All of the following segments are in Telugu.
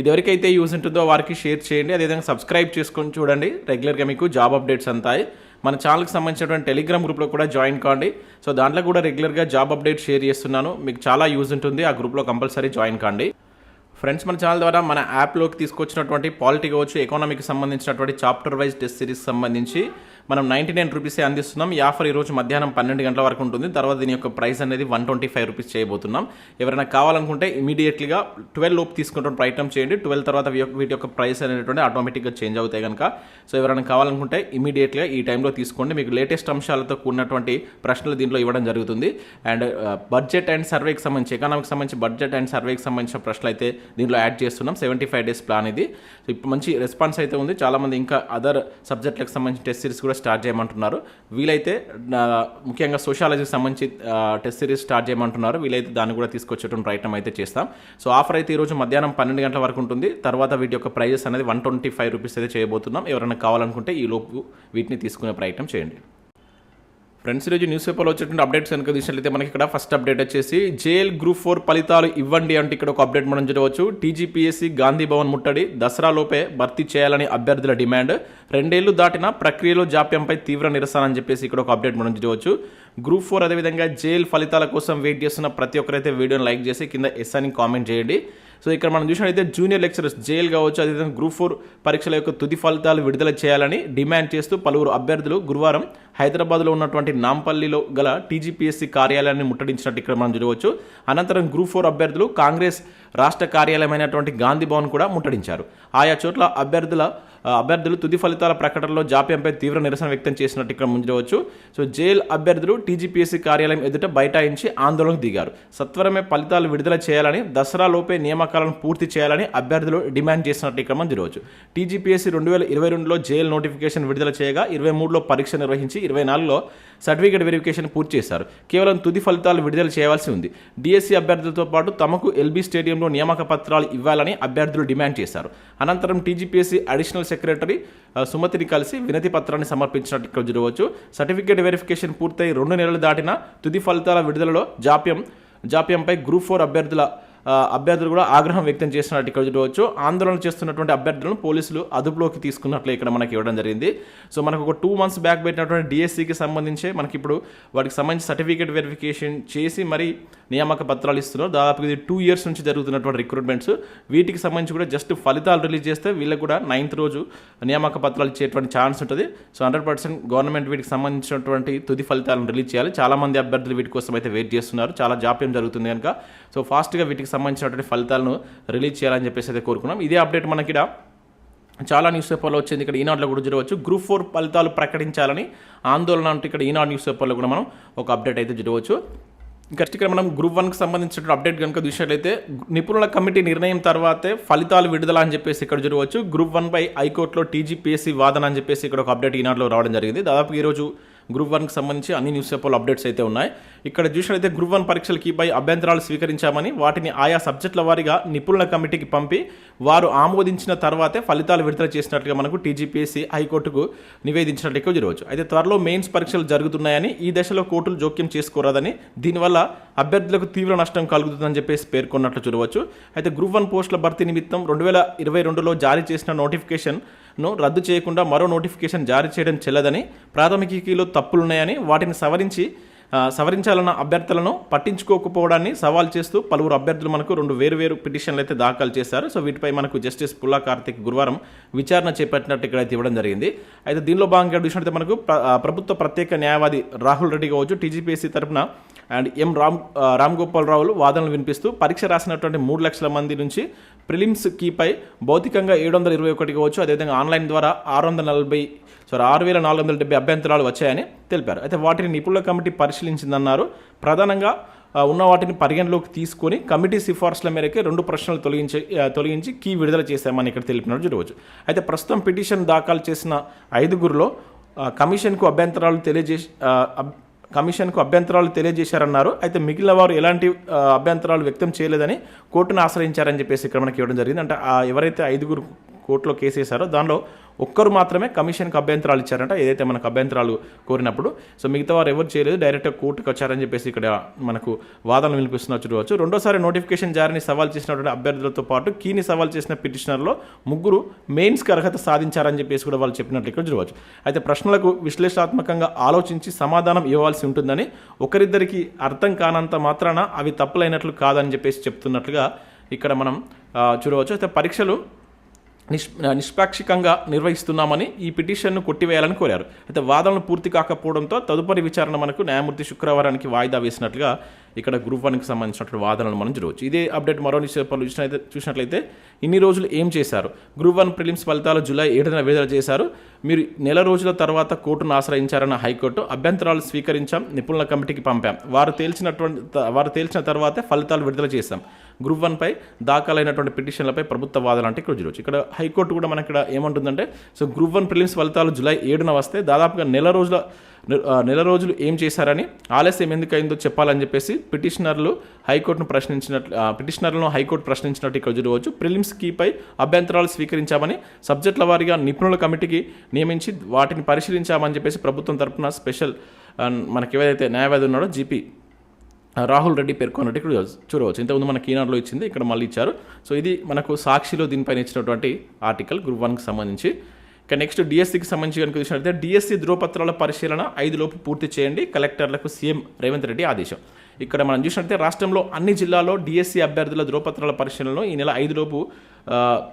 ఇది ఎవరికైతే యూజ్ ఉంటుందో వారికి షేర్ చేయండి. అదేవిధంగా సబ్స్క్రైబ్ చేసుకొని చూడండి. రెగ్యులర్గా మీకు జాబ్ అప్డేట్స్ అంతాయి. మన ఛానల్కి సంబంధించినటువంటి టెలిగ్రామ్ గ్రూప్లో కూడా జాయిన్ కాండి. సో దాంట్లో కూడా రెగ్యులర్గా జాబ్ అప్డేట్ షేర్ చేస్తున్నాను. మీకు చాలా యూజ్ ఉంటుంది. ఆ గ్రూప్లో కంపల్సరీ జాయిన్ కాండి. ఫ్రెండ్స్ మన ఛానల్ ద్వారా మన యాప్లోకి తీసుకొచ్చినటువంటి పాలిటీ కావచ్చు ఎకానమీకి సంబంధించినటువంటి చాప్టర్ వైజ్ టెస్ట్ సిరీస్ సంబంధించి మనం నైంటీ నైన్ రూపీసే అందిస్తున్నాం. ఈ ఆఫర్ ఈరోజు మధ్యాహ్నం పన్నెండు గంటల వరకు ఉంటుంది. తర్వాత దీని యొక్క ప్రైస్ అనేది వన్ ట్వంటీ ఫైవ్ రూపీస్ చేయబోతున్నాం. ఎవరైనా కావాలనుకుంటే ఇమీడియట్లీగా ట్వెల్వ్ లోపు తీసుకుంటాం ప్రయత్నం చేయండి. ట్వెల్వ్ తర్వాత వీటి యొక్క ప్రైస్ అనేటువంటి ఆటోమేటిక్గా చేంజ్ అవుతాయి కనుక సో ఎవరైనా కావాలనుకుంటే ఇమీడియట్గా ఈ టైంలో తీసుకోండి. మీకు లేటెస్ట్ అంశాలతో కూడినటువంటి ప్రశ్నలు దీంట్లో ఇవ్వడం జరుగుతుంది. అండ్ బడ్జెట్ అండ్ సర్వేకి సంబంధించి ఎకనామిక్ సంబంధించి బడ్జెట్ అండ్ సర్వేకి సంబంధించిన ప్రశ్నలు అయితే దీంట్లో యాడ్ చేస్తున్నాం. సెవెంటీ ఫైవ్ డేస్ ప్లాన్ ఇది. సో ఇప్పుడు మంచి రెస్పాన్స్ అయితే ఉంది. చాలామంది ఇంకా అదర్ సబ్జెక్టులకు సంబంధించిన టెస్ట్ సిరీస్ కూడా స్టార్ట్ చేయమంటున్నారు. వీలైతే ముఖ్యంగా సోషాలజీకి సంబంధించి టెస్ట్ సిరీస్ స్టార్ట్ చేయమంటున్నారు. వీలైతే దాన్ని కూడా తీసుకొచ్చేటువంటి ప్రయత్నం అయితే చేస్తాం. సో ఆఫర్ అయితే ఈరోజు మధ్యాహ్నం పన్నెండు గంటల వరకు ఉంటుంది. తర్వాత వీటి యొక్క ప్రైజెస్ అనేది వన్ ట్వంటీ ఫైవ్ రూపీస్ అయితే చేయబోతున్నాం. ఎవరైనా కావాలనుకుంటే ఈ లోపు వీటిని తీసుకునే ప్రయత్నం చేయండి. ఫ్రెండ్స్ ఈరోజు న్యూస్ పేపర్లో వచ్చేటువంటి అప్డేట్స్ కనుక తీసినట్లయితే మనకి ఇక్కడ ఫస్ట్ అప్డేట్ వచ్చేసి జేఎల్ గ్రూప్ ఫోర్ ఫలితాలు ఇవ్వండి అంటే ఇక్కడ ఒక అప్డేట్ మనం చూడవచ్చు. టీజీపీఎస్సీ గాంధీ భవన్ ముట్టడి దసరా లోపే భర్తీ చేయాలని అభ్యర్థుల డిమాండ్. రెండేళ్ళు దాటిన ప్రక్రియలో జాప్యంపై తీవ్ర నిరసన అని చెప్పేసి ఇక్కడ ఒక అప్డేట్ మనం చూడవచ్చు. గ్రూప్ ఫోర్ అదేవిధంగా జేఎల్ ఫలితాల కోసం వెయిట్ చేస్తున్న ప్రతి ఒక్కరైతే వీడియోని లైక్ చేసి కింద ఎస్ అని కామెంట్ చేయండి. సో ఇక్కడ మనం చూసినట్లయితే జూనియర్ లెక్చరర్స్ జైలు కావచ్చు అదేవిధంగా గ్రూప్ ఫోర్ పరీక్షల యొక్క తుది ఫలితాలు విడుదల చేయాలని డిమాండ్ చేస్తూ పలువురు అభ్యర్థులు గురువారం హైదరాబాద్లో ఉన్నటువంటి నాంపల్లిలో గల టీజీపీఎస్సీ కార్యాలయాన్ని ముట్టడించినట్టు ఇక్కడ మనం చూడవచ్చు. అనంతరం గ్రూప్ ఫోర్ అభ్యర్థులు కాంగ్రెస్ రాష్ట్ర కార్యాలయమైనటువంటి గాంధీ భవన్ కూడా ముట్టడించారు. ఆయా చోట్ల అభ్యర్థుల అభ్యర్థులు తుది ఫలితాల ప్రకటనలో జాప్యంపై తీవ్ర నిరసన వ్యక్తం చేసినట్టు ఇక్కడ ముంచవచ్చు సో జైలు అభ్యర్థులు టీజీపీఎస్సీ కార్యాలయం ఎదుట బైఠాయించి ఆందోళనకు దిగారు. సత్వరమే ఫలితాలు విడుదల చేయాలని దసరా లోపే నియామకాలను పూర్తి చేయాలని అభ్యర్థులు డిమాండ్ చేసినట్టు ఇక్కడ మనం చూడవచ్చు టీజీపీఎస్సీ రెండు వేల ఇరవై రెండులో జైల్ నోటిఫికేషన్ విడుదల చేయగా ఇరవై మూడులో పరీక్ష నిర్వహించి ఇరవై నాలుగులో సర్టిఫికేట్ వెరిఫికేషన్ పూర్తి చేశారు. కేవలం తుది ఫలితాలు విడుదల చేయాల్సి ఉంది. డిఎస్సీ అభ్యర్థులతో పాటు తమకు ఎల్బీ స్టేడియం స్టేడియంలో నియామక పత్రాలు ఇవ్వాలని అభ్యర్థులు డిమాండ్ చేశారు. అనంతరం టీజీపీఎస్సీ అడిషనల్ సెక్రటరీ సుమతిని కలిసి వినతి పత్రాన్ని సమర్పించినట్టు ఇక్కడ చూడవచ్చు. సర్టిఫికేట్ వెరిఫికేషన్ పూర్తయి రెండు నెలలు దాటిన తుది ఫలితాల విడుదలలో జాప్యం జాప్యంపై గ్రూప్ ఫోర్ అభ్యర్థుల అభ్యర్థులు కూడా ఆగ్రహం వ్యక్తం చేస్తున్నట్టు ఇక్కడ చూడవచ్చు. ఆందోళన చేస్తున్నటువంటి అభ్యర్థులను పోలీసులు అదుపులోకి తీసుకున్నట్లు ఇక్కడ మనకి ఇవ్వడం జరిగింది. సో మనకు ఒక టూ మంత్స్ బ్యాక్ పెట్టినటువంటి డిఎస్సికి సంబంధించి మనకి ఇప్పుడు వాటికి సంబంధించి సర్టిఫికేట్ వెరిఫికేషన్ చేసి మరి నియామక పత్రాలు ఇస్తున్నారు. దాదాపు ఇది టూ ఇయర్స్ నుంచి జరుగుతున్నటువంటి రిక్రూట్మెంట్స్ వీటికి సంబంధించి కూడా జస్ట్ ఫలితాలు రిలీజ్ చేస్తే వీళ్ళకి కూడా నైన్త్ రోజు నియామక పత్రాలు ఇచ్చేటువంటి ఛాన్స్ ఉంటుంది. సో హండ్రెడ్ పర్సెంట్ గవర్నమెంట్ వీటికి సంబంధించినటువంటి తుది ఫలితాలను రిలీజ్ చేయాలి. చాలా మంది అభ్యర్థులు వీటి కోసం అయితే వెయిట్ చేస్తున్నారు. చాలా జాప్యం జరుగుతుంది కనుక. సో ఫాస్ట్గా వీటికి సంబంధించినటువంటి ఫలితాలను రిలీజ్ చేయాలని చెప్పేసి అయితే కోరుకున్నాం. ఇదే అప్డేట్ మనకి ఇక్కడ చాలా న్యూస్ పేపర్లో వచ్చింది. ఇక్కడ ఈనాడులో కూడా చూడవచ్చు గ్రూప్ ఫోర్ ఫలితాలు ప్రకటించాలని ఆందోళన అంటే ఇక్కడ ఈనాడు న్యూస్ పేపర్లో కూడా మనం ఒక అప్డేట్ అయితే చూడవచ్చు నెక్స్ట్ ఇక్కడ మనం గ్రూప్ వన్కి సంబంధించిన అప్డేట్ కనుక చూసినట్లయితే నిపుణుల కమిటీ నిర్ణయం తర్వాతే ఫలితాలు విడుదల అని చెప్పేసి ఇక్కడ చూడవచ్చు గ్రూప్ వన్ పై హైకోర్టులో టీజీపీఎస్సీ వాదన అని చెప్పేసి ఇక్కడ ఒక అప్డేట్ ఈనాడులో రావడం జరిగింది. దాదాపు ఈరోజు గ్రూప్ వన్కి సంబంధించి అన్ని న్యూస్ పేపర్లు అప్డేట్స్ అయితే ఉన్నాయి. ఇక్కడ చూసినట్లయితే గ్రూప్ వన్ పరీక్షలకి పై అభ్యంతరాలు స్వీకరించామని వాటిని ఆయా సబ్జెక్టుల వారీగా నిపుణుల కమిటీకి పంపి వారు ఆమోదించిన తర్వాతే ఫలితాలు విడుదల చేసినట్లుగా మనకు టీజీపీఎస్సీ హైకోర్టుకు నివేదించినట్లు ఎక్కువ అయితే త్వరలో మెయిన్స్ పరీక్షలు జరుగుతున్నాయని ఈ దశలో కోర్టులు జోక్యం చేసుకోరాదని దీనివల్ల అభ్యర్థులకు తీవ్ర నష్టం కలుగుతుందని చెప్పేసి పేర్కొన్నట్లు చూడవచ్చు. అయితే గ్రూప్ వన్ పోస్టుల భర్తీ నిమిత్తం రెండు వేల ఇరవై రెండులో జారీ చేసిన నోటిఫికేషన్ ను రద్దు చేయకుండా మరో నోటిఫికేషన్ జారీ చేయడం చెల్లదని ప్రాథమికీలో తప్పులున్నాయని వాటిని సవరించి సవరించాలన్న అభ్యర్థులను పట్టించుకోకపోవడాన్ని సవాల్ చేస్తూ పలువురు అభ్యర్థులు మనకు రెండు వేరువేరు పిటిషన్లు అయితే దాఖలు చేశారు. సో వీటిపై మనకు జస్టిస్ పుల్లా కార్తిక్ గురువారం విచారణ చేపట్టినట్టు ఇక్కడ అయితే ఇవ్వడం జరిగింది. అయితే దీనిలో భాగంగా చూసినట్టు మనకు ప్ర- ప్రభుత్వ ప్రత్యేక న్యాయవాది రాహుల్ రెడ్డి కావచ్చు టీజీపీఎస్సీ తరపున అండ్ ఎం రామ్ రామ్ గోపాల్ రావులు వాదనలు వినిపిస్తూ పరీక్ష రాసినటువంటి మూడు లక్షల మంది నుంచి ప్రిలిమ్స్ కీపై భౌతికంగా ఏడు వందల ఇరవై ఒకటి కావచ్చు అదేవిధంగా ఆన్లైన్ ద్వారా ఆరు వందల నలభై సో ఆరు వేల నాలుగు వందల డెబ్బై అభ్యంతరాలు వచ్చాయని తెలిపారు. అయితే వాటిని నిపుణుల కమిటీ పరిశీలించిందన్నారు. ప్రధానంగా ఉన్న వాటిని పరిగణలోకి తీసుకొని కమిటీ సిఫార్సుల మేరకు రెండు ప్రశ్నలు తొలగించి తొలగించి కీ విడుదల చేశామని ఇక్కడ తెలిపినట్టు చూడవచ్చు. అయితే ప్రస్తుతం పిటిషన్ దాఖలు చేసిన ఐదుగురిలో కమిషన్కు అభ్యంతరాలు తెలియజేసి అబ్- కమిషన్కు అభ్యంతరాలు తెలియజేశారన్నారు. అయితే మిగిలిన వారు ఎలాంటి అభ్యంతరాలు వ్యక్తం చేయలేదని కోర్టును ఆశ్రయించారని చెప్పేసి ఇక్కడ మనకి ఇవ్వడం జరిగింది. అంటే ఎవరైతే ఐదుగురు కోర్టులో కేసు వేశారో దానిలో ఒక్కరు మాత్రమే కమిషన్కి అభ్యంతరాలు ఇచ్చారంట. ఏదైతే మనకు అభ్యంతరాలు కోరినప్పుడు. సో మిగతా వారు ఎవరు చేయలేదు. డైరెక్ట్గా కోర్టుకు వచ్చారని చెప్పేసి ఇక్కడ మనకు వాదనలు వినిపిస్తున్న చూడవచ్చు. రెండోసారి నోటిఫికేషన్ జారీని సవాల్ చేసినటువంటి అభ్యర్థులతో పాటు కీని సవాల్ చేసిన పిటిషనర్లో ముగ్గురు మెయిన్స్కి అర్హత సాధించారని చెప్పేసి కూడా వాళ్ళు చెప్పినట్లు ఇక్కడ చూడవచ్చు. అయితే ప్రశ్నలకు విశ్లేషణాత్మకంగా ఆలోచించి సమాధానం ఇవ్వాల్సి ఉంటుందని ఒకరిద్దరికి అర్థం కానంత మాత్రాన అవి తప్పులైనట్లు కాదని చెప్పేసి చెప్తున్నట్లుగా ఇక్కడ మనం చూడవచ్చు. అయితే పరీక్షలు నిష్ నిష్పాక్షికంగా నిర్వహిస్తున్నామని ఈ పిటిషన్ను కొట్టివేయాలని కోరారు. అయితే వాదనలు పూర్తి కాకపోవడంతో తదుపరి విచారణ మనకు న్యాయమూర్తి శుక్రవారానికి వాయిదా వేసినట్లుగా ఇక్కడ గ్రూప్ వన్కి సంబంధించినటువంటి వాదనలు మనం చూడవచ్చు. ఇదే అప్డేట్ మరో న్యూస్ పేపర్లు చూసినట్లయితే చూసినట్లయితే ఇన్ని రోజులు ఏం చేశారు? గ్రూప్ వన్ ప్రిలిమ్స్ ఫలితాలు జూలై ఏడున విడుదల చేశారు. మీరు నెల రోజుల తర్వాత కోర్టును ఆశ్రయించారన్న హైకోర్టు అభ్యంతరాలు స్వీకరించాం నిపుణుల కమిటీకి పంపాం. వారు తేల్చినటువంటి వారు తేల్చిన తర్వాతే ఫలితాలు విడుదల చేశాం. గ్రూప్ వన్పై దాఖలైనటువంటి పిటిషన్లపై ప్రభుత్వ వాదన అంటే ఇక్కడ చూడవచ్చు ఇక్కడ హైకోర్టు కూడా మనకి ఇక్కడ ఏమంటుందంటే సో గ్రూప్ వన్ ప్రిలిమ్స్ ఫలితాలు జూలై ఏడున వస్తే దాదాపుగా నెల రోజుల నెల రోజులు ఏం చేశారని ఆలస్యం ఎందుకు అయిందో చెప్పాలని చెప్పేసి పిటిషనర్లు హైకోర్టును ప్రశ్నించినట్లు పిటిషనర్లను హైకోర్టు ప్రశ్నించినట్టు ఇక్కడ చూడవచ్చు. ప్రిలిమ్స్ కీపై అభ్యంతరాలు స్వీకరించామని సబ్జెక్టుల వారీగా నిపుణుల కమిటీకి నియమించి వాటిని పరిశీలించామని చెప్పేసి ప్రభుత్వం తరపున స్పెషల్ మనకి ఏదైతే న్యాయవాది ఉన్నాడో జీపీ రాహుల్ రెడ్డి పేర్కొన్నట్టు ఇక్కడ చూడవచ్చు- చూడవచ్చు. ఇంతకుముందు మనకి ఈనాడులో ఇచ్చింది ఇక్కడ మళ్ళీ ఇచ్చారు. సో ఇది మనకు సాక్షిలో దీనిపైన ఇచ్చినటువంటి ఆర్టికల్ గ్రూప్ వన్కి సంబంధించి. ఇక నెక్స్ట్ డిఎస్సికి సంబంధించి కనుక చూసినట్లయితే డిఎస్సి ధృవపత్రాల పరిశీలన ఐదు లోపు పూర్తి చేయండి. కలెక్టర్లకు సీఎం రేవంత్ రెడ్డి ఆదేశం. ఇక్కడ మనం చూసినట్లయితే రాష్ట్రంలో అన్ని జిల్లాల్లో డిఎస్సి అభ్యర్థుల ధృవపత్రాల పరిశీలనలో ఈ నెల ఐదు లోపు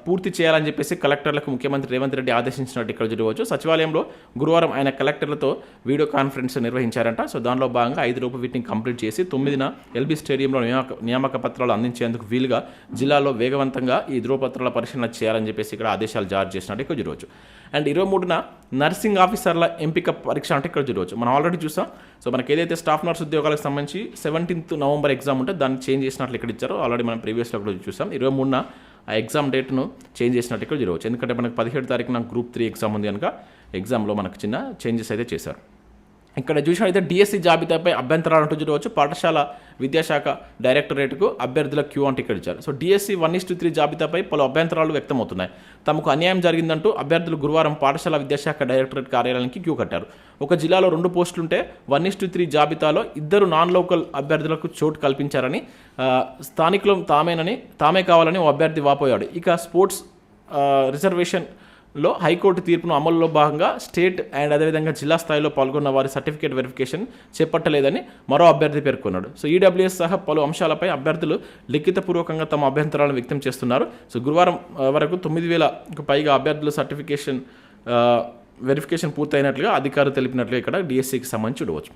పూర్తి చేయాలని చెప్పేసి కలెక్టర్లకు ముఖ్యమంత్రి రేవంత్ రెడ్డి ఆదేశించినట్టు ఇక్కడ చూడవచ్చు. సచివాలయంలో గురువారం ఆయన కలెక్టర్లతో వీడియో కాన్ఫరెన్స్ నిర్వహించారంట. సో దానిలో భాగంగా ఐదు రూపాయలు వీటిని కంప్లీట్ చేసి తొమ్మిదిన ఎల్బీ స్టేడియంలో నియామక నియామక పత్రాలు అందించేందుకు వీలుగా జిల్లాలో వేగవంతంగా ఈ ధృవపత్రాల పరిశీలన చేయాలని చెప్పేసి ఇక్కడ ఆదేశాలు జారీ చేసినట్టు ఇక్కడ చూడవచ్చు. అండ్ ఇరవై మూడున నర్సింగ్ ఆఫీసర్ల ఎంపిక పరీక్ష అంటే ఇక్కడ చూడవచ్చు. మనం ఆల్రెడీ చూసాం. సో మనకి ఏదైతే స్టాఫ్ నర్స్ ఉద్యోగాలకు సంబంధించి సెవెంటీన్త్ నవంబర్ ఎగ్జామ్ ఉంటే దాన్ని చేంజ్ చేసినట్లు ఇక్కడ ఇచ్చారో. ఆల్రెడీ మనం ప్రీవియస్లో కూడా చూసాం. ఇరవై మూడున ఆ ఎగ్జామ్ డేట్ను చేంజ్ చేసినట్టు ఇక్కడ చూడవచ్చు ఎందుకంటే మనకు పదిహేడు తారీఖున గ్రూప్ త్రీ ఎగ్జామ్ ఉంది కనుక ఎగ్జామ్లో మనకు చిన్న చేంజెస్ అయితే చేశారు. ఇక్కడ చూసినట్లయితే డిఎస్సి జాబితాపై అభ్యంతరాలు అంటూ చూడవచ్చు. పాఠశాల విద్యాశాఖ డైరెక్టరేట్కు అభ్యర్థుల క్యూ అంటే ఇక్కడ ఇచ్చారు. So DSC one is three జాబితాపై పలు అభ్యంతరాలు వ్యక్తమవుతున్నాయి. తమకు అన్యాయం జరిగిందంటూ అభ్యర్థులు గురువారం పాఠశాల విద్యాశాఖ డైరెక్టరేట్ కార్యాలయానికి క్యూ కట్టారు. ఒక జిల్లాలో రెండు పోస్టులుంటే వన్ ఇస్ త్రీ జాబితాలో ఇద్దరు నాన్ లోకల్ అభ్యర్థులకు చోటు కల్పించారని స్థానికులు తామేనని తామే కావాలని ఓ అభ్యర్థి వాపోయాడు. ఇక స్పోర్ట్స్ రిజర్వేషన్ లో హైకోర్టు తీర్పును అమలులో భాగంగా స్టేట్ అండ్ అదేవిధంగా జిల్లా స్థాయిలో పాల్గొన్న వారి సర్టిఫికేట్ వెరిఫికేషన్ చేపట్టలేదని మరో అభ్యర్థి పేర్కొన్నాడు. సో ఈడబ్ల్యూఎస్ సహా పలు అంశాలపై అభ్యర్థులు లిఖితపూర్వకంగా తమ అభ్యంతరాలను వ్యక్తం చేస్తున్నారు. సో గురువారం వరకు తొమ్మిది వేలకు పైగా అభ్యర్థులు సర్టిఫికేషన్ వెరిఫికేషన్ పూర్తయినట్లుగా అధికారులు తెలిపినట్లుగా ఇక్కడ డిఎస్సికి సంబంధించి చూడవచ్చు.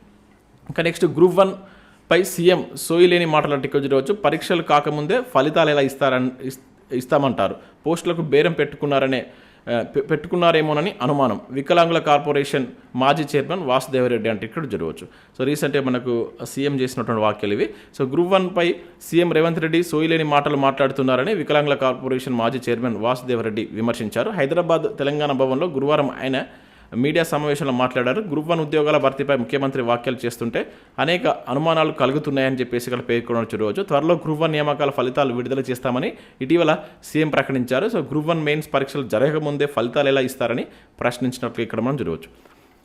ఇంకా నెక్స్ట్ గ్రూప్ వన్ పై సీఎం సోయిలేని మాటలు చూడవచ్చు. పరీక్షలు కాకముందే ఫలితాలు ఎలా ఇస్తారని ఇస్తామంటారు. పోస్టులకు బేరం పెట్టుకున్నారనే పెట్టుకున్నారేమోనని అనుమానం. వికలాంగుల కార్పొరేషన్ మాజీ చైర్మన్ వాసుదేవరెడ్డి అంటే ఇక్కడ జరగవచ్చు. సో రీసెంట్గా మనకు సీఎం చేసినటువంటి వాక్యాలు ఇవి. సో గ్రూప్ వన్పై సీఎం రేవంత్ రెడ్డి సోయిలేని మాటలు మాట్లాడుతున్నారని వికలాంగుల కార్పొరేషన్ మాజీ చైర్మన్ వాసుదేవరెడ్డి విమర్శించారు. హైదరాబాద్ తెలంగాణ భవన్లో గురువారం ఆయన మీడియా సమావేశంలో మాట్లాడారు. గ్రూప్ వన్ ఉద్యోగాల భర్తీపై ముఖ్యమంత్రి వ్యాఖ్యలు చేస్తుంటే అనేక అనుమానాలు కలుగుతున్నాయని చెప్పేసి ఇక్కడ పేర్కొనవచ్చు రోజు త్వరలో గ్రూప్ వన్ నియామకాల ఫలితాలు విడుదల చేస్తామని ఇటీవల సీఎం ప్రకటించారు. సో గ్రూప్ వన్ మెయిన్స్ పరీక్షలు జరగకముందే ఫలితాలు ఎలా ఇస్తారని ప్రశ్నించినట్లు ఇక్కడ మనం చూడవచ్చు.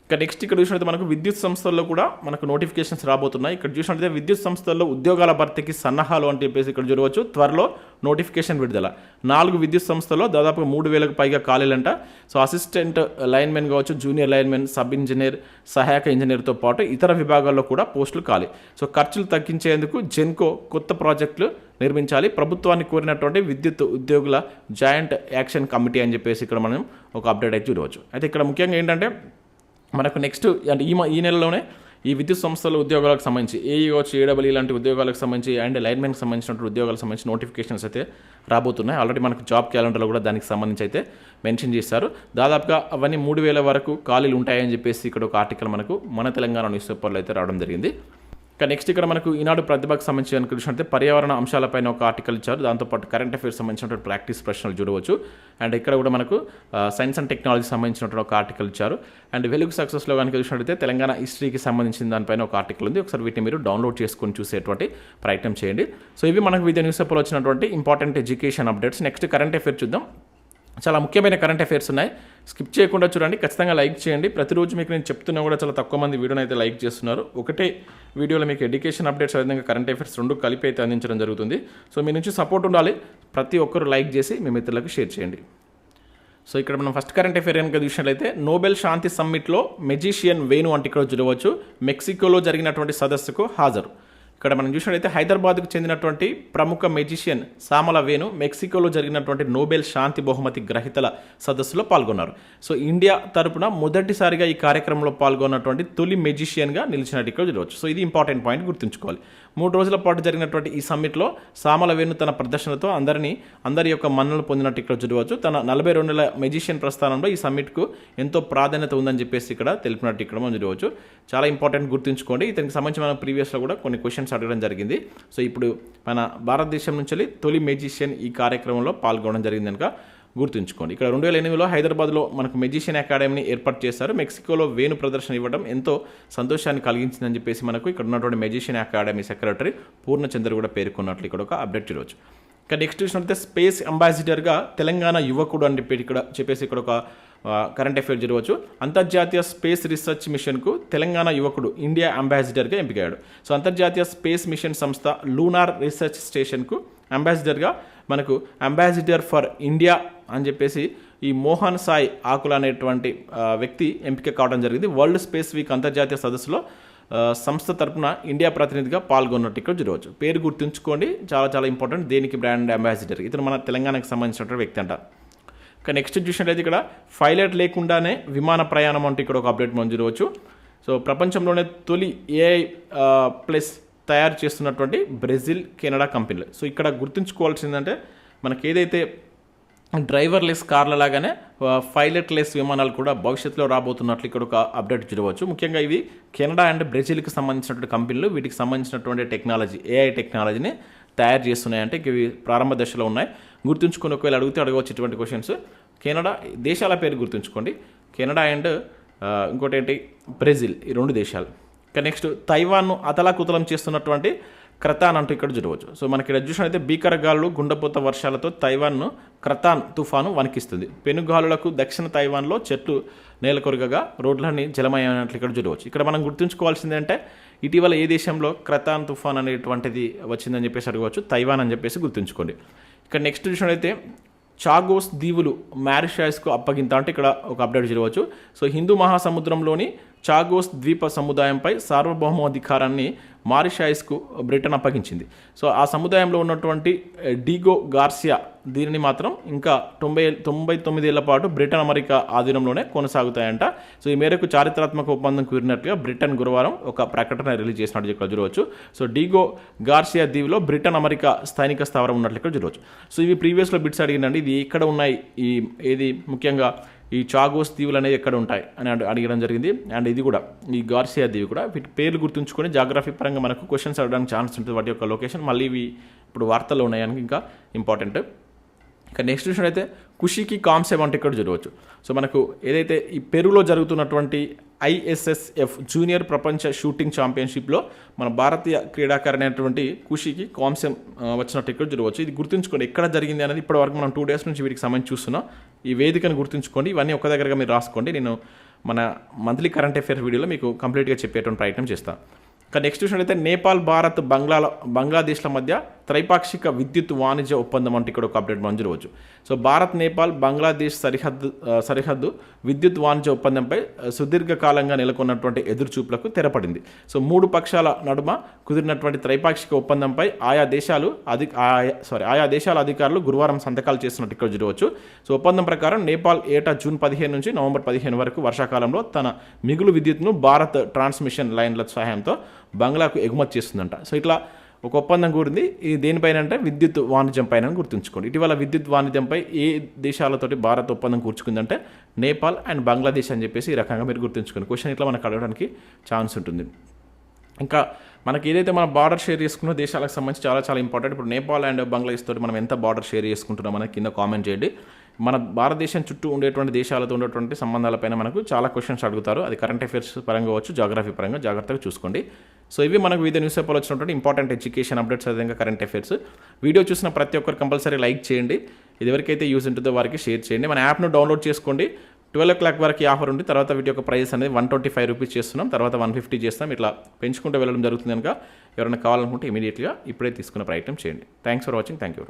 ఇక నెక్స్ట్ ఇక్కడ చూసినట్టు మనకు విద్యుత్ సంస్థల్లో కూడా మనకు నోటిఫికేషన్స్ రాబోతున్నాయి. ఇక్కడ చూసినట్లయితే విద్యుత్ సంస్థల్లో ఉద్యోగాల భర్తీకి సన్నాహాలు అని చెప్పేసి ఇక్కడ చూడవచ్చు. త్వరలో నోటిఫికేషన్ విడుదల. నాలుగు విద్యుత్ సంస్థల్లో దాదాపు మూడు వేలకు పైగా ఖాళీలంట. సో అసిస్టెంట్ లైన్మెన్ కావచ్చు జూనియర్ లైన్మెన్ సబ్ ఇంజనీర్ సహాయక ఇంజనీర్తో పాటు ఇతర విభాగాల్లో కూడా పోస్టులు ఖాళీ. సో ఖర్చులు తగ్గించేందుకు జెన్కో కొత్త ప్రాజెక్టులు నిర్మించాలి. ప్రభుత్వాన్ని కోరినటువంటి విద్యుత్ ఉద్యోగుల జాయింట్ యాక్షన్ కమిటీ అని చెప్పేసి ఇక్కడ మనం ఒక అప్డేట్ అయితే చూడవచ్చు. అయితే ఇక్కడ ముఖ్యంగా ఏంటంటే మనకు నెక్స్ట్ అంటే ఈ మ- ఈ నెలలోనే ఈ విద్యుత్ సంస్థల ఉద్యోగాలకు సంబంధించి ఏఈ కావచ్చు ఏడబ్ల్యూ లాంటి ఉద్యోగాలకు సంబంధించి అండ్ లైన్మెన్కి సంబంధించినటువంటి ఉద్యోగాలకు సంబంధించి నోటిఫికేషన్స్ అయితే రాబోతున్నాయి. ఆల్రెడీ మనకు జాబ్ క్యాలెండర్లో కూడా దానికి సంబంధించి అయితే మెన్షన్ చేశారు. దాదాపుగా అవన్నీ మూడు వేల వరకు ఖాళీలు ఉంటాయని చెప్పేసి ఇక్కడ ఒక ఆర్టికల్ మనకు మన తెలంగాణ న్యూస్ పేపర్లో అయితే రావడం జరిగింది. ఇక నెక్స్ట్ ఇక్కడ మనకు ఈనాడు ప్రతిభకు సంబంధించి కనుక చూసినట్లయితే పర్యావరణ అంశాలపైన ఒక ఆర్టికల్ ఇచ్చారు. దాంతోపాటు కరెంట్ అఫైర్స్ సంబంధించినటువంటి ప్రాక్టీస్ ప్రశ్నలు చూడవచ్చు. అండ్ ఇక్కడ కూడా మనకు సైన్స్ అండ్ టెక్నాలజీ సంబంధించినటువంటి ఒక ఆర్టికల్ ఇచ్చారు. అండ్ వెలుగు సక్సెస్లో కనుక చూసినట్టయితే తెలంగాణ హిస్టరీకి సంబంధించిన దానిపైన ఒక ఆర్టికల్ ఉంది. ఒకసారి వీటిని మీరు డౌన్లోడ్ చేసుకొని చూసేటువంటి ప్రయత్నం చేయండి. సో ఇవి మనకు వివిధ న్యూస్ పేపర్లో వచ్చినటువంటి important education updates next current affair చూద్దాం. చాలా ముఖ్యమైన కరెంట్ అఫైర్స్ ఉన్నాయి. స్కిప్ చేయకుండా చూడండి ఖచ్చితంగా లైక్ చేయండి. ప్రతిరోజు మీకు నేను చెప్తున్నా కూడా చాలా తక్కువ మంది వీడియోని అయితే లైక్ చేస్తున్నారు. ఒకటే వీడియోలో మీకు ఎడ్యుకేషన్ అప్డేట్స్ అదేవిధంగా కరెంట్ అఫైర్స్ రెండు కలిపి అయితే అందించడం జరుగుతుంది. సో మీ నుంచి సపోర్ట్ ఉండాలి. ప్రతి ఒక్కరు లైక్ చేసి మీ మిత్రులకు షేర్ చేయండి. సో ఇక్కడ మనం ఫస్ట్ కరెంట్ అఫేర్ కనుక చూసినట్లయితే నోబెల్ శాంతి సమ్మిట్లో మెజీషియన్ వేణు అంటే ఇక్కడ చూడవచ్చు మెక్సికోలో జరిగినటువంటి సదస్సుకు హాజరు. ఇక్కడ మనం చూసినట్లయితే హైదరాబాద్కు చెందినటువంటి ప్రముఖ మెజిషియన్ సామల వేణు మెక్సికోలో జరిగినటువంటి నోబెల్ శాంతి బహుమతి గ్రహీతల సదస్సులో పాల్గొన్నారు. సో ఇండియా తరపున మొదటిసారిగా ఈ కార్యక్రమంలో పాల్గొన్నటువంటి తొలి మెజిషియన్గా నిలిచినట్టు ఇక్కడ చూడవచ్చు. సో ఇది ఇంపార్టెంట్ పాయింట్ గుర్తుంచుకోవాలి. మూడు రోజుల పాటు జరిగినటువంటి ఈ సమ్మిట్లో సామల వేణు తన ప్రదర్శనతో అందరినీ అందరి యొక్క మన్నలు పొందినట్టు ఇక్కడ చూడవచ్చు. తన నలభై రెండుల మెజిషియన్ ప్రస్థానంలో ఈ సమ్మిట్కు ఎంతో ప్రాధాన్యత ఉందని చెప్పేసి ఇక్కడ తెలిపినట్టు ఇక్కడ మనం చూడవచ్చు. చాలా ఇంపార్టెంట్ గుర్తుంచుకోండి. ఇతనికి సంబంధించి మనం ప్రీవియస్లో కూడా కొన్ని క్వశ్చన్స్ అడగడం జరిగింది. సో ఇప్పుడు మన భారతదేశం నుంచి తొలి మెజిషియన్ ఈ కార్యక్రమంలో పాల్గొనడం జరిగింది కనుక గుర్తుంచుకోండి. ఇక్కడ రెండు వేల ఎనిమిదిలో హైదరాబాద్లో మనకు మెజిషియన్ అకాడమీని ఏర్పాటు చేశారు. మెక్సికోలో వేణు ప్రదర్శన ఇవ్వడం ఎంతో సంతోషాన్ని కలిగించిందని చెప్పేసి మనకు ఇక్కడ ఉన్నటువంటి మెజిషియన్ అకాడమీ సెక్రటరీ పూర్ణచంద్ర కూడా పేర్కొన్నట్లు ఇక్కడ ఒక అప్డేట్ చూడవచ్చు. ఇక నెక్స్ట్ చూసినట్లయితే స్పేస్ అంబాసిడర్గా తెలంగాణ యువకుడు అని చెప్పి ఇక్కడ చెప్పేసి ఇక్కడ ఒక కరెంట్ అఫైర్ జరగవచ్చు అంతర్జాతీయ స్పేస్ రీసెర్చ్ మిషన్కు తెలంగాణ యువకుడు ఇండియా అంబాసిడర్గా ఎంపికయ్యాడు. సో అంతర్జాతీయ స్పేస్ మిషన్ సంస్థ లూనార్ రీసెర్చ్ స్టేషన్కు అంబాసిడర్గా మనకు అంబాసిడర్ ఫర్ ఇండియా అని చెప్పేసి ఈ మోహన్ సాయ్ ఆకుల అనేటువంటి వ్యక్తి ఎంపిక కావడం జరిగింది. వరల్డ్ స్పేస్ వీక్ అంతర్జాతీయ సదస్సులో సంస్థ తరపున ఇండియా ప్రతినిధిగా పాల్గొన్నట్టు ఇక్కడ చూడవచ్చు పేరు గుర్తుంచుకోండి. చాలా చాలా ఇంపార్టెంట్. దేనికి బ్రాండ్ అంబాసిడర్? ఇతను మన తెలంగాణకు సంబంధించినటువంటి వ్యక్తి అంట. ఇక నెక్స్ట్ చూసినట్లయితే ఇక్కడ పైలట్ లేకుండానే విమాన ప్రయాణం అంటే ఇక్కడ ఒక అప్డేట్ మనం చూడవచ్చు. సో ప్రపంచంలోనే తొలి ఏఐ ప్లస్ తయారు చేస్తున్నటువంటి బ్రెజిల్ కెనడా కంపెనీలు. సో ఇక్కడ గుర్తుంచుకోవాల్సిందంటే మనకి ఏదైతే డ్రైవర్ లెస్ కార్ల లాగానే పైలట్లెస్ విమానాలు కూడా భవిష్యత్తులో రాబోతున్నట్లు ఇక్కడ ఒక అప్డేట్ చూడవచ్చు. ముఖ్యంగా ఇవి కెనడా అండ్ బ్రెజిల్కి సంబంధించినటువంటి కంపెనీలు వీటికి సంబంధించినటువంటి టెక్నాలజీ ఏఐ టెక్నాలజీని తయారు చేస్తున్నాయంటే ఇవి ప్రారంభ దశలో ఉన్నాయి. గుర్తుంచుకొని ఒకవేళ అడిగితే అడగవచ్చు ఇటువంటి క్వశ్చన్స్ కెనడా దేశాల పేరు గుర్తుంచుకోండి. కెనడా అండ్ ఇంకోటి ఏంటి? బ్రెజిల్ ఈ రెండు దేశాలు. ఇక నెక్స్ట్ తైవాన్ను అతలాకుతలం చేస్తున్నటువంటి క్రతాన్ అంటూ ఇక్కడ చూడవచ్చు. సో మనకి ఇక్కడ చూసినట్లయితే భీకరగాలు గుండపోత వర్షాలతో తైవాన్ను క్రతాన్ తుఫాను వణికిస్తుంది. పెనుగాలులకు దక్షిణ తైవాన్లో చెట్లు నేలకొరగగా రోడ్లన్నీ జలమయమైనట్లు ఇక్కడ చూడవచ్చు. ఇక్కడ మనం గుర్తుంచుకోవాల్సింది అంటే ఇటీవల ఏ దేశంలో క్రతాన్ తుఫాన్ అనేటువంటిది వచ్చిందని చెప్పేసి అడగవచ్చు. తైవాన్ అని చెప్పేసి గుర్తుంచుకోండి. ఇక్కడ నెక్స్ట్ చూసినట్లయితే చాగోస్ దీవులు మారిషాస్కు అప్పగింత అంటే ఇక్కడ ఒక అప్డేట్ చూడవచ్చు. సో హిందూ మహాసముద్రంలోని చాగోస్ ద్వీప సముదాయంపై సార్వభౌమాధికారాన్ని మారిషాయిస్కు బ్రిటన్ అప్పగించింది. సో ఆ సముదాయంలో ఉన్నటువంటి డిగో డీగో గార్సియా దీనిని మాత్రం ఇంకా తొంభై తొంభై తొమ్మిదేళ్ళ పాటు బ్రిటన్ అమెరికా ఆధీనంలోనే కొనసాగుతాయంట. సో ఈ మేరకు చారిత్రాత్మక ఒప్పందం కుదిరినట్టుగా బ్రిటన్ గురువారం ఒక ప్రకటన రిలీజ్ చేసినట్టు ఇక్కడ చూడవచ్చు. సో డీగో గార్సియా దీవిలో బ్రిటన్ అమెరికా స్థానిక స్థావరం ఉన్నట్లు ఇక్కడ చూడవచ్చు. సో ఇవి ప్రీవియస్లో బిట్స్ అడిగిందండి. ఇది ఇక్కడ ఉన్నాయి? ఈ ఏది ముఖ్యంగా ఈ చాగోస్ దీవులు అనేవి ఎక్కడ ఉంటాయి అని అడగడం జరిగింది. అండ్ ఇది కూడా ఈ గార్సియా దీవి కూడా. వీటి పేర్లు గుర్తుంచుకొని జాగ్రఫీ పరంగా మనకు క్వశ్చన్స్ అడగడానికి ఛాన్స్ ఉంటుంది. వాటి యొక్క లొకేషన్ మళ్ళీ ఇవి ఇప్పుడు వార్తల్లో ఉన్నాయని ఇంకా ఇంపార్టెంట్ ఇక నెక్స్ట్ విషయం అయితే ఖుషీకి కాన్సెప్ట్ అంటే ఇక్కడ చూడవచ్చు. సో మనకు ఏదైతే ఈ పెరులో జరుగుతున్నటువంటి ఐఎస్ఎస్ఎఫ్ జూనియర్ ప్రపంచ షూటింగ్ ఛాంపియన్షిప్లో మన భారతీయ క్రీడాకారిణి అయినటువంటి ఖుషీకి కాన్సెప్ట్ వచ్చినట్టు ఇక్కడ చూడవచ్చు. ఇది గుర్తుంచుకోండి ఎక్కడ జరిగింది అనేది ఇప్పటి వరకు మనం టూ డేస్ నుంచి వీటికి సంబంధించి చూస్తున్నాం. ఈ వేదికను గుర్తుంచుకోండి ఇవన్నీ ఒక దగ్గరగా మీరు రాసుకోండి. నేను మన మంత్లీ కరెంట్ అఫైర్స్ వీడియోలో మీకు కంప్లీట్గా చెప్పేటువంటి ప్రయత్నం చేస్తాను. ఇక నెక్స్ట్ చూసినట్లయితే నేపాల్ భారత్ బంగ్లా బంగ్లాదేశ్ల మధ్య త్రైపాక్షిక విద్యుత్ వాణిజ్య ఒప్పందం అంటే ఇక్కడ ఒక అప్డేట్ మనం చూడవచ్చు. సో భారత్ నేపాల్ బంగ్లాదేశ్ సరిహద్దు సరిహద్దు విద్యుత్ వాణిజ్య ఒప్పందంపై సుదీర్ఘకాలంగా నెలకొన్నటువంటి ఎదురుచూపులకు తెరపడింది. సో మూడు పక్షాల నడుమ కుదిరినటువంటి త్రైపాక్షిక ఒప్పందంపై ఆయా దేశాలు అధి ఆయా సారీ ఆయా దేశాల అధికారులు గురువారం సంతకాలు చేస్తున్నట్టు ఇక్కడ చూడవచ్చు. సో ఒప్పందం ప్రకారం నేపాల్ ఏటా జూన్ పదిహేను నుంచి నవంబర్ పదిహేను వరకు వర్షాకాలంలో తన మిగులు విద్యుత్ను భారత్ ట్రాన్స్మిషన్ లైన్ల సహాయంతో బంగ్లాకు ఎగుమతి చేస్తుందంట. సో ఇట్లా ఒక ఒప్పందం కూడింది. ఇది దేనిపైన అంటే విద్యుత్ వాణిజ్యం పైన అని గుర్తుంచుకోండి. ఇటీవల విద్యుత్ వాణిజ్యంపై ఏ దేశాలతోటి భారత్ ఒప్పందం కూర్చుకుందంటే నేపాల్ అండ్ బంగ్లాదేశ్ అని చెప్పేసి ఈ రకంగా మీరు గుర్తుంచుకోండి. క్వశ్చన్ ఇట్లా మనకు అడగడానికి ఛాన్స్ ఉంటుంది. ఇంకా మనకి ఏదైతే మన బార్డర్ షేర్ చేసుకున్న దేశాలకు సంబంధించి చాలా చాలా ఇంపార్టెంట్ ఇప్పుడు నేపాల్ అండ్ బంగ్లాదేశ్ తోటి మనం ఎంత బార్డర్ షేర్ చేసుకుంటున్నాం అనేది కింద కామెంట్ చేయండి. మన భారతదేశం చుట్టూ ఉండేటువంటి దేశాలతో ఉండేటువంటి సంబంధాలపైన మనకు చాలా క్వశ్చన్స్ అడుగుతారు. అది కరెంట్ అఫైర్స్ పరంగా వచ్చు జాగ్రఫీ పరంగా జాగ్రత్తగా చూసుకోండి. సో ఇవి మనకు వివిధ న్యూస్ పేపర్లో వచ్చినటువంటి ఇంపార్టెంట్ ఎడ్యుకేషన్ అప్డేట్స్ అదేవిధంగా కరెంట్ అఫైర్స్ వీడియో చూసిన ప్రతి ఒక్కరు కంపల్సరీ లైక్ చేయండి. ఇది ఎవరికైతే యూజ్ ఉంటుందో వారికి షేర్ చేయండి. మన యాప్ను డౌన్లోడ్ చేసుకోండి. ట్వెల్వ్ ఓ క్లాక్ వరకు ఆఫర్ ఉంది. తర్వాత వీటి యొక్క ప్రైస్ అనేది వన్ ట్వంటీ ఫైవ్ రూపీస్ చేస్తున్నాం. తర్వాత వన్ ఫిఫ్టీ చేస్తాం ఇట్లా పెంచుకుంటూ వెళ్ళడం జరుగుతుంది కనుక ఎవరైనా కావాలనుకుంటే ఇమీడియట్గా ఇప్పుడే తీసుకునే ప్రయత్నం చేయండి. Thanks for watching thank you